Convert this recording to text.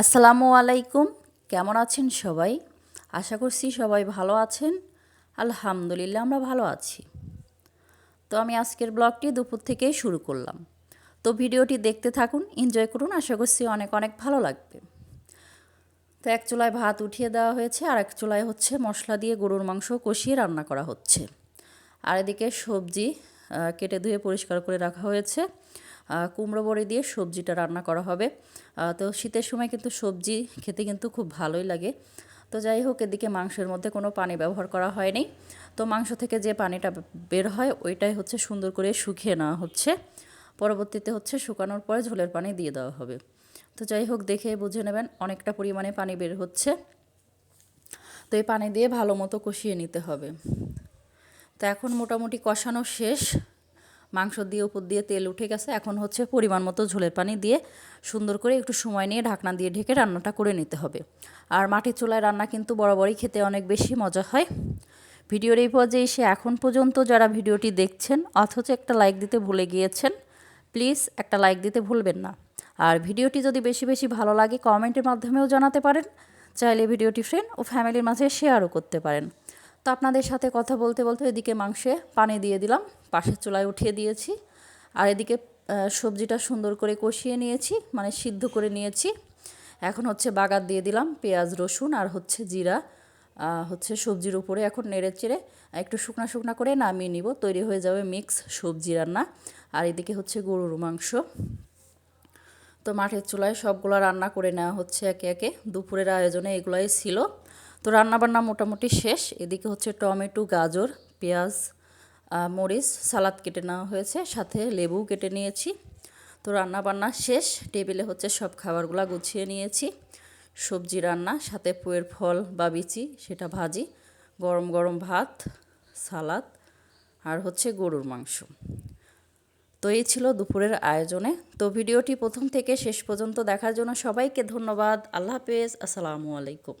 আসসালামু আলাইকুম। কেমন আছেন সবাই? আশা করছি সবাই ভালো আছেন। আলহামদুলিল্লাহ, আমরা ভালো আছি। তো আমি আজকের ব্লগটি দুপুর থেকেই শুরু করলাম। তো ভিডিওটি দেখতে থাকুন এনজয় করুন, আশা করছি অনেক অনেক ভালো লাগবে। তো এক চুলায় ভাত উঠিয়ে দেওয়া হয়েছে, আর এক চুলায় হচ্ছে মশলা দিয়ে গরুর মাংস কষিয়ে রান্না করা হচ্ছে। আর এদিকে সবজি কেটে ধুয়ে পরিষ্কার করে রাখা হয়েছে। কুমড়ো বড়ি দিয়ে সবজিটা রান্না করা হবে। তো শীতের সময় কিন্তু সবজি খেতে কিন্তু খুব ভালোই লাগে। তো যাই হোক, এদিকে মাংসের মধ্যে কোনো পানি ব্যবহার করা হয়নি। তো মাংস থেকে যে পানিটা বের হয়, ওইটাই হচ্ছে সুন্দর করে শুকিয়ে নেওয়া হচ্ছে। পরবর্তীতে হচ্ছে শুকানোর পরে ঝোলের পানি দিয়ে দেওয়া হবে। তো যাই হোক, দেখে বুঝে নেবেন অনেকটা পরিমাণে পানি বের হচ্ছে। তো এই পানি দিয়ে ভালো মতো কষিয়ে নিতে হবে। তো এখন মোটামুটি কষানো শেষ। মাংস দিয়ে, উপর দিয়ে তেল উঠে গেছে। এখন হচ্ছে পরিমাণ মতো ঝোলের পানি দিয়ে সুন্দর করে একটু সময় নিয়ে ঢাকনা দিয়ে ঢেকে রান্নাটা করে নিতে হবে। আর মাটির চুলায় রান্না কিন্তু বরাবরই খেতে অনেক বেশি মজা হয়। ভিডিওর এই পর্যায়ে এসে এখন পর্যন্ত যারা ভিডিওটি দেখছেন, অথচ একটা লাইক দিতে ভুলে গিয়েছেন, প্লিজ একটা লাইক দিতে ভুলবেন না। আর ভিডিওটি যদি বেশি বেশি ভালো লাগে, কমেন্টের মাধ্যমেও জানাতে পারেন। চাইলে ভিডিওটি ফ্রেন্ড ও ফ্যামিলির মাঝে শেয়ারও করতে পারেন। তো আপনাদের সাথে কথা বলতে বলতে এদিকে মাংসে পানি দিয়ে দিলাম, পাশের চুলায় উঠিয়ে দিয়েছি। আর এদিকে সবজিটা সুন্দর করে কষিয়ে নিয়েছি মানে সিদ্ধ করে নিয়েছি। এখন হচ্ছে বাগার দিয়ে দিলাম পেঁয়াজ, রসুন আর হচ্ছে জিরা। হচ্ছে সবজির উপরে এখন নেড়ে চেড়ে একটু শুকনা শুকনা করে নামিয়ে নিব, তৈরি হয়ে যাবে মিক্স সবজি রান্না। আর এদিকে হচ্ছে গরুর মাংস। তো মাঠের চুলায় সবগুলো রান্না করে নেওয়া হচ্ছে একে একে। দুপুরের আয়োজনে এগুলাই ছিল। তো রান্নাবান্না মোটামুটি শেষ। এদিকে হচ্ছে টমেটো, গাজর, পেঁয়াজ মরিচ, সালাদ কেটে নেওয়া হয়েছে, সাথে লেবু কেটে নিয়েছি। তো রান্নাবান্না শেষ। টেবিলে হচ্ছে সব খাবারগুলো গুছিয়ে নিয়েছি। সবজি রান্না, সাথে পুয়ের ফল বা বিচি সেটা ভাজি, গরম গরম ভাত, সালাদ, আর হচ্ছে গরুর মাংস। তো এই ছিল দুপুরের আয়োজনে। তো ভিডিওটি প্রথম থেকে শেষ পর্যন্ত দেখার জন্য সবাইকে ধন্যবাদ। আল্লাহ হাফেজ। আসসালামু আলাইকুম।